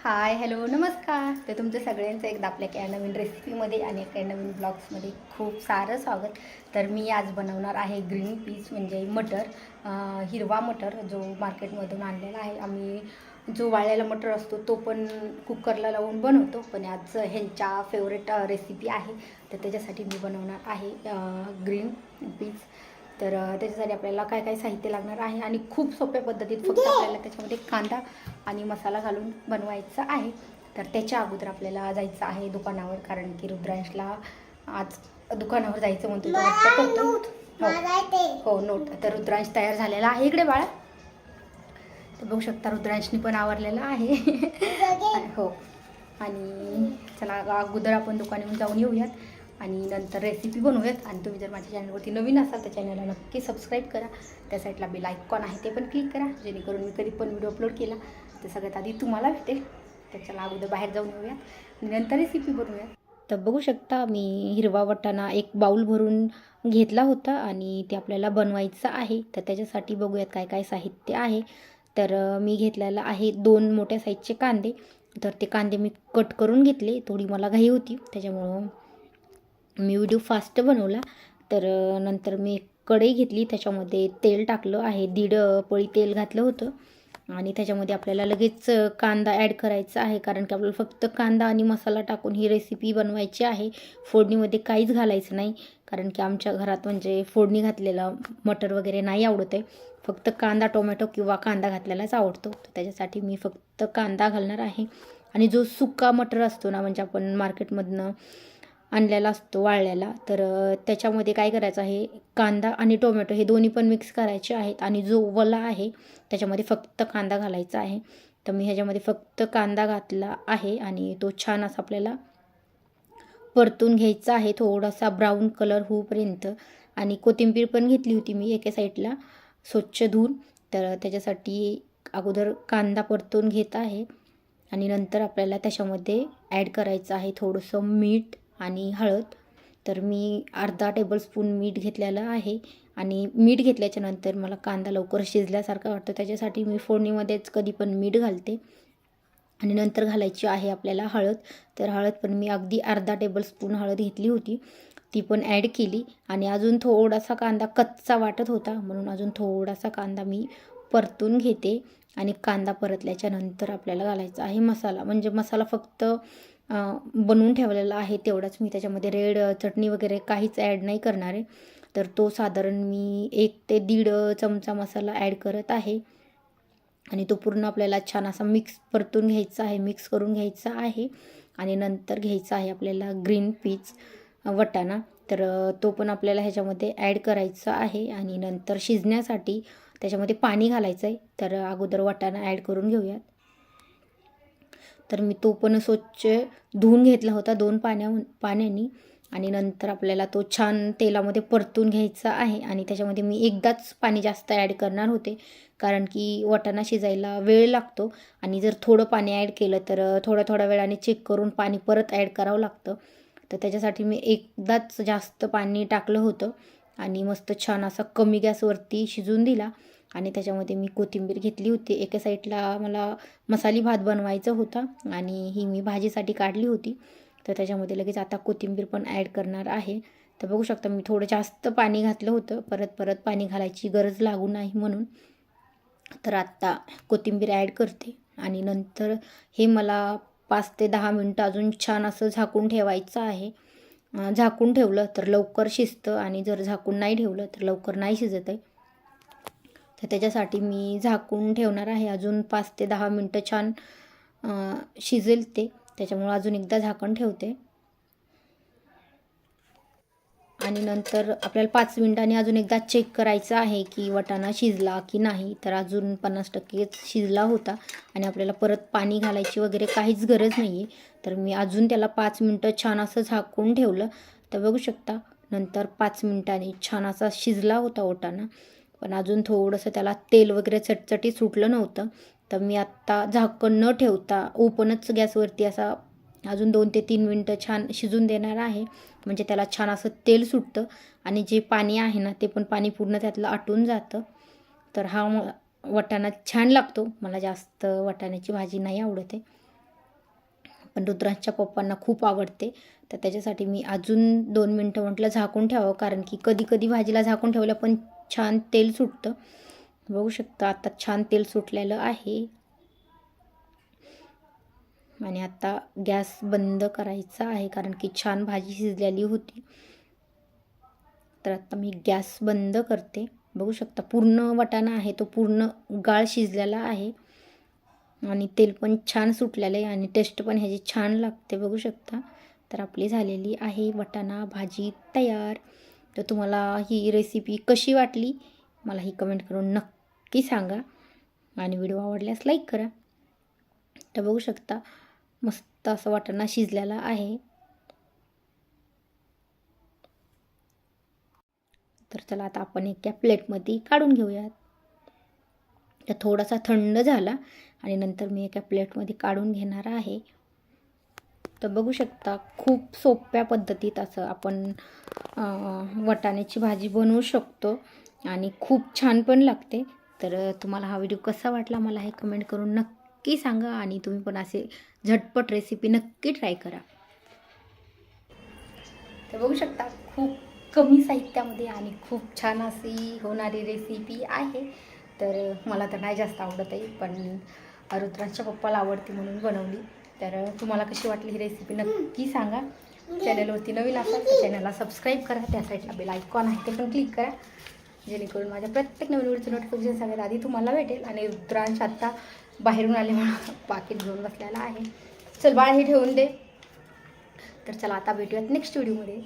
Hi hello नमस्कार. तर तुमचं सगळ्यांचं एकदा आपल्या काय नवीन रेसिपीमध्ये आणि काही नवीन ब्लॉग्समध्ये खूप सारं स्वागत. तर मी आज बनवणार आहे ग्रीन पीस म्हणजे मटर हिरवा मटर जो मार्केटमधून आणलेला आहे. आम्ही जो वाळलेला मटर असतो तो पण कुकरला लावून बनवतो. पण आज ह्यांच्या फेवरेट रेसिपी आहे. तर त्याच्यासाठी मी बनवणार आहे ग्रीन पीस तर त्याच्यासाठी आपल्याला काय काय साहित्य लागणार आहे आणि खूप सोप्या पद्धतीत फक्त आपल्याला त्याच्यामध्ये कांदा आणि मसाला घालून बनवायचा आहे. तर त्याच्या अगोदर आपल्याला जायचं आहे दुकानावर कारण की रुद्रांशला आज दुकानावर जायचं म्हणतो करतो. हो. हो नोट. तर रुद्रांश तयार झालेला आहे इकडे बाळा. तर बघू शकता रुद्रांशनी पण आवरलेला आहे. हो. आणि चला अगोदर आपण दुकानावर जाऊन येऊयात. आणि नंतर रेसिपी बनवूयात. आणि तुम्ही जर माझ्या चॅनलवरती नवीन असाल तर चॅनलला नक्की सबस्क्राईब करा. त्या साईडला बेल आयकॉन आहे ते पण क्लिक करा. जेणेकरून मी कधी पण व्हिडिओ अपलोड केला तर सगळ्यात आधी तुम्हाला भेटेल. त्याच्याला अगोदर बाहेर जाऊन येऊयात. आणि नंतर रेसिपी बनवूयात. तर बघू शकता मी हिरवा वटाणा एक बाऊल भरून घेतला होता आणि ते आपल्याला बनवायचं आहे. तर त्याच्यासाठी बघूयात काय काय साहित्य आहे. तर मी घेतलेलं आहे दोन मोठ्या साईजचे कांदे. तर ते कांदे मी कट करून घेतले. थोडी मला घाई होती. त्याच्यामुळं मी व्हिडिओ फास्ट बनवला. तर नंतर मी कढई घेतली. त्याच्यामध्ये तेल टाकलं आहे. दीड पळी तेल घातलं होतं. आणि त्याच्यामध्ये आपल्याला लगेच कांदा ॲड करायचा आहे. कारण की आपल्याला फक्त कांदा आणि मसाला टाकून ही रेसिपी बनवायची आहे. फोडणीमध्ये काहीच घालायचं नाही. कारण की आमच्या घरात म्हणजे फोडणी घातलेला मटर वगैरे नाही आवडत आहे. फक्त कांदा टोमॅटो किंवा कांदा घातलेलाच आवडतो. तर त्याच्यासाठी मी फक्त कांदा घालणार आहे. आणि जो सुका मटर असतो ना म्हणजे आपण मार्केटमधनं आणलेला असतो वाळलेला. तर त्याच्यामध्ये काय करायचं आहे कांदा आणि टोमॅटो हे दोन्ही पण मिक्स करायचे आहेत आणि जो वला आहे त्याच्यामध्ये फक्त कांदा घालायचा आहे. तर मी ह्याच्यामध्ये फक्त कांदा घातला आहे आणि तो छान असा आपल्याला परतून घ्यायचा आहे थोडासा ब्राऊन कलर होऊपर्यंत. आणि कोथिंबीर पण घेतली होती मी एका साईडला स्वच्छ धुवून. तर त्याच्यासाठी अगोदर कांदा परतून घेत आहे. आणि नंतर आपल्याला त्याच्यामध्ये ॲड करायचं आहे थोडंसं मीठ आणि हळद. तर मी अर्धा टेबलस्पून मीठ घेतलेलं आहे. आणि मीठ घेतल्याच्या नंतर मला कांदा लवकर शिजल्यासारखा वाटतो. त्याच्यासाठी मी फोडणीमध्येच कधी पण मीठ घालते. आणि नंतर घालायची आहे आपल्याला हळद. तर हळद पण मी अगदी अर्धा टेबलस्पून हळद घेतली होती. ती पण ॲड केली. आणि अजून थोडासा कांदा कच्चा वाटत होता. म्हणून अजून थोडासा कांदा मी परतून घेते. आणि कांदा परतल्याच्या नंतर आपल्याला घालायचा आहे मसाला. म्हणजे मसाला फक्त बनवून ठेवलेला आहे तेवढाच. मी त्याच्यामध्ये रेड चटणी वगैरे काहीच ॲड नाही करणार आहे. तर तो साधारण मी एक ते दीड चमचा मसाला ॲड करत आहे. आणि तो पूर्ण आपल्याला छान असा मिक्स परतून घ्यायचा आहे मिक्स करून घ्यायचा आहे. आणि नंतर घ्यायचा आहे आपल्याला ग्रीन पीच वटाणा. तर तो पण आपल्याला ह्याच्यामध्ये ॲड करायचा आहे. आणि नंतर शिजण्यासाठी त्याच्यामध्ये पाणी घालायचं आहे तर अगोदर वटाणा ॲड करून घेऊयात. तर मी तो पण स्वच्छ धुवून घेतला होता दोन पाण्या पाण्याने. आणि नंतर आपल्याला तो छान तेलामध्ये परतून घ्यायचा आहे. आणि त्याच्यामध्ये मी एकदाच पाणी जास्त ॲड करणार होते. कारण की वाटाणा शिजायला वेळ लागतो. आणि जर थोडं पाणी ॲड केलं तर थोड्या थोड्या वेळाने चेक करून पाणी परत ॲड करावं लागतं. तर त्याच्यासाठी मी एकदाच जास्त पाणी टाकलं होतं. आणि मस्त छान असा कमी गॅसवरती शिजून दिला. आणि त्याच्यामध्ये मी कोथिंबीर घेतली होती. एका साईडला मला मसाली भात बनवायचा होता आणि ही मी भाजीसाठी काढली होती. तर त्याच्यामध्ये लगेच आता कोथिंबीर पण ॲड करणार आहे. तर बघू शकता मी थोडं जास्त पाणी घातलं होतं. परत परत पाणी घालायची गरज लागू नाही म्हणून. तर आत्ता कोथिंबीर ॲड करते आणि नंतर हे मला पाच ते दहा मिनटं अजून छान असं झाकून ठेवायचं आहे. झाकून ठेवलं तर लवकर शिजतं आणि जर झाकून नाही ठेवलं तर लवकर नाही शिजत आहे तर त्याच्यासाठी मी झाकून ठेवणार आहे. अजून पाच ते दहा मिनटं छान शिजेल ते. त्याच्यामुळं अजून एकदा झाकण ठेवते. आणि नंतर आपल्याला पाच मिनटांनी अजून एकदा चेक करायचं आहे की वटाणा शिजला की नाही. तर अजून पन्नास टक्केच शिजला होता. आणि आपल्याला परत पाणी घालायची वगैरे काहीच गरज नाही आहे तर मी अजून त्याला पाच मिनटं छान असं झाकून ठेवलं. तर बघू शकता नंतर पाच मिनटांनी छान असा शिजला होता वटाणा. पण अजून थोडंसं त्याला तेल वगैरे चटचटी सुटलं नव्हतं. तर मी आत्ता झाकण न ठेवता ओपनच गॅसवरती असा अजून दोन ते तीन मिनटं छान शिजून देणार आहे. म्हणजे त्याला छान असं तेल सुटतं आणि जे पाणी आहे ना ते पण पाणी पूर्ण त्यातलं आटून जातं. तर हा वटाणा वाटाणा छान लागतो. मला जास्त वाटाण्याची भाजी नाही आवडते पण रुद्रांच्या पप्पांना खूप आवडते. तर त्याच्यासाठी मी अजून दोन मिनटं म्हटलं झाकून ठेवावं. कारण की कधी कधी भाजीला झाकून ठेवलं पण छान तेल सुटतं. बघू शकता आता छान तेल सुटलेलं आहे. आणि आता गॅस बंद करायचा आहे कारण की छान भाजी शिजलेली होती. तर आता मी गॅस बंद करते. बघू शकता पूर्ण वाटाणा आहे तो पूर्ण गाळ शिजलेला आहे. आणि तेल पण छान सुटलेलं आहे आणि टेस्ट पण ह्याची छान लागते बघू शकता. तर आपली झालेली आहे वटाणा भाजी तयार. तर तुम्हाला ही रेसिपी कशी वाटली मला ही कमेंट करून नक्की सांगा. आणि व्हिडिओ आवडल्यास लाईक करा. तर बघू शकता मस्त असं वाटाणा शिजलेला आहे. तर चला आता आपण एका प्लेटमध्ये काढून घेऊयात. तर थोडासा थंड झाला आणि नंतर मी एका प्लेटमध्ये काढून घेणार आहे. तर बघू शकता खूप सोप्या पद्धतीत असं आपण वटाण्याची वाटाण्याची भाजी बनवू शकतो आणि खूप छान पण लागते. तर तुम्हाला हा व्हिडिओ कसा वाटला मला हे कमेंट करून नक्की सांगा आणि तुम्ही पण असे झटपट रेसिपी नक्की ट्राय करा. तर बघू शकता खूप कमी साहित्यामध्ये आणि खूप छान अशी होणारी रेसिपी आहे. तर मला तर नाही जास्त आवडत आहे पण रुद्रांच्या पप्पाला आवडते म्हणून बनवली. तर तुम्हाला कशी वाटली ही रेसिपी नक्की सांगा. चॅनलवरती नवीन असाल तर चॅनलला सबस्क्राईब करा. त्या साईडला बेल आयकॉन आहे ते पण क्लिक करा. जेणेकरून माझ्या प्रत्येक नवीन व्हिडिओचं नोटिफिकेशन सगळ्यात आधी तुम्हाला भेटेल आणि रुद्रांश आत्ता बाहेरून आले म्हणून पाकिट घेऊन बसलेला आहे. चल बाळ हे ठेवून दे. तर चला आता भेटूयात नेक्स्ट व्हिडिओमध्ये